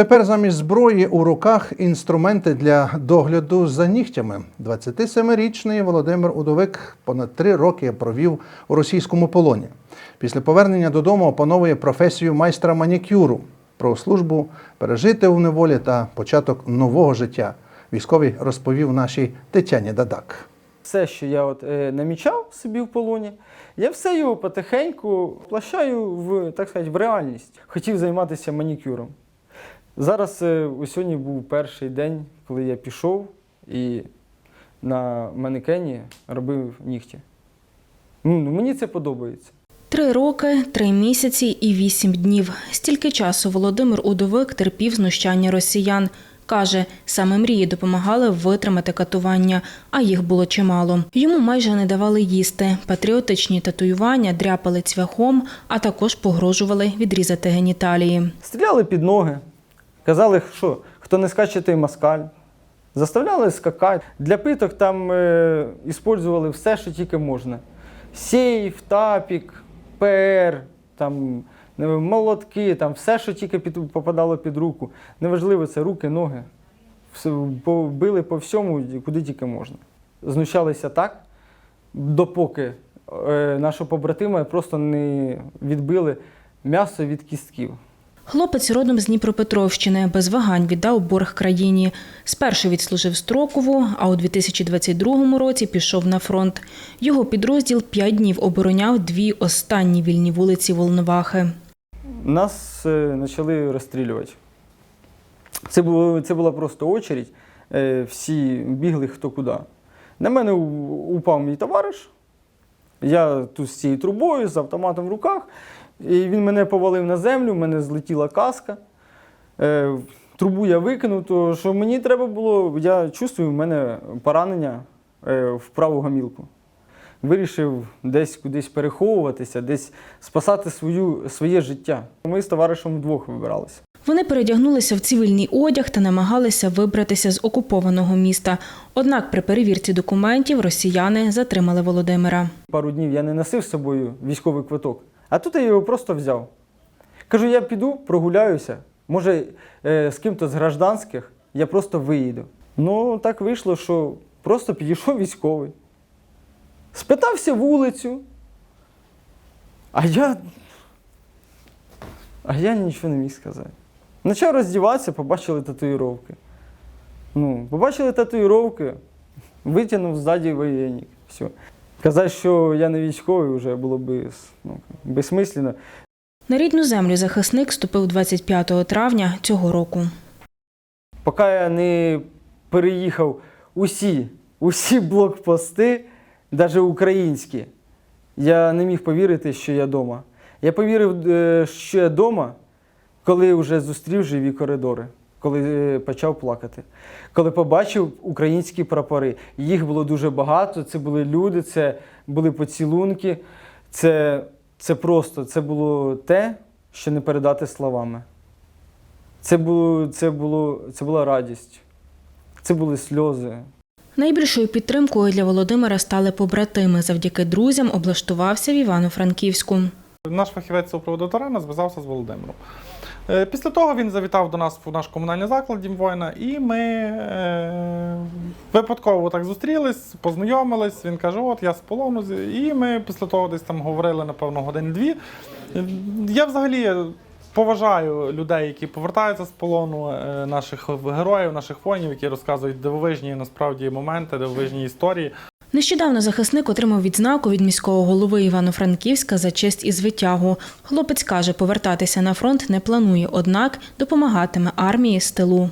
Тепер замість зброї у руках інструменти для догляду за нігтями. 27-річний Володимир Удовик понад три роки провів у російському полоні. Після повернення додому опановує професію майстра манікюру. Про службу пережити у неволі та початок нового життя. Військовий розповів нашій Тетяні Дадак. Все, що я от, е, намічав собі в полоні, я все його потихеньку плащаю в, так сказати, в реальність. Хотів займатися манікюром. Зараз е, ось сьогодні був перший день, коли я пішов і на манекені робив нігті. Ну, мені це подобається. Три роки, три місяці і вісім днів. Стільки часу Володимир Удовик терпів знущання росіян. Каже, саме мрії допомагали витримати катування, а їх було чимало. Йому майже не давали їсти. Патріотичні татуювання дряпали цвяхом, а також погрожували відрізати геніталії. Стріляли під ноги, казали, що хто не скаче, той москаль. Заставляли скакати. Для питок там е, все, що тільки можна. Сейф, тапік, ПР, там, молотки, там, все, що тільки під, попадало під руку. Неважливо, це руки, ноги. Все, били по всьому, куди тільки можна. Знущалися так, допоки е, нашого побратима просто не відбили м'ясо від кістків. Хлопець родом з Дніпропетровщини без вагань віддав борг країні. Спершу відслужив строкову, а у 2022 році пішов на фронт. Його підрозділ п'ять днів обороняв дві останні вільні вулиці Волновахи. Нас е, почали розстрілювати. Це, було, це була просто очередь. Е, всі бігли хто куди. На мене упав мій товариш. Я тут з цією трубою, з автоматом в руках. І він мене повалив на землю, в мене злетіла каска. Е, трубу я викинув, то що мені треба було, я чувствую, в мене поранення е, в праву гамілку. Вирішив десь кудись переховуватися, десь спасати свою, своє життя. Ми з товаришем вдвох вибиралися. Вони передягнулися в цивільний одяг та намагалися вибратися з окупованого міста. Однак при перевірці документів росіяни затримали Володимира. Пару днів я не носив з собою військовий квиток, а тут я його просто взяв. Кажу, я піду, прогуляюся. Може, е, з ким-то з гражданських я просто виїду. Ну, так вийшло, що просто підійшов військовий. Спитався вулицю. А я. А я нічого не міг сказати. Почав роздіватися, побачили татуїровки. Ну, побачили татуїровки, витягнув ззаді воєнник. Все. Казати, що я не військовий, вже було б ну, безсмислено. На рідну землю захисник вступив 25 травня цього року. Поки я не переїхав усі, усі блокпости, навіть українські, я не міг повірити, що я вдома. Я повірив, е, що я вдома, коли вже зустрів живі коридори, коли е, почав плакати. Коли побачив українські прапори. Їх було дуже багато, це були люди, це були поцілунки. Це, це просто це було те, що не передати словами. Це, було, це, було, це була радість, це були сльози. Найбільшою підтримкою для Володимира стали побратими. Завдяки друзям облаштувався в Івано-Франківську. Наш фахівець супроводу Тарана зв'язався з Володимиром. Е, Після того він завітав до нас в наш комунальний заклад Дім воїна, і ми е, випадково так зустрілись, познайомились. Він каже: От я з полону. І ми після того десь там говорили, напевно, годин-дві. Я взагалі поважаю людей, які повертаються з полону, е, наших героїв, наших воїнів, які розказують дивовижні насправді моменти, дивовижні історії. Нещодавно захисник отримав відзнаку від міського голови Івано-Франківська за честь і звитягу. Хлопець каже, повертатися на фронт не планує, однак допомагатиме армії з тилу.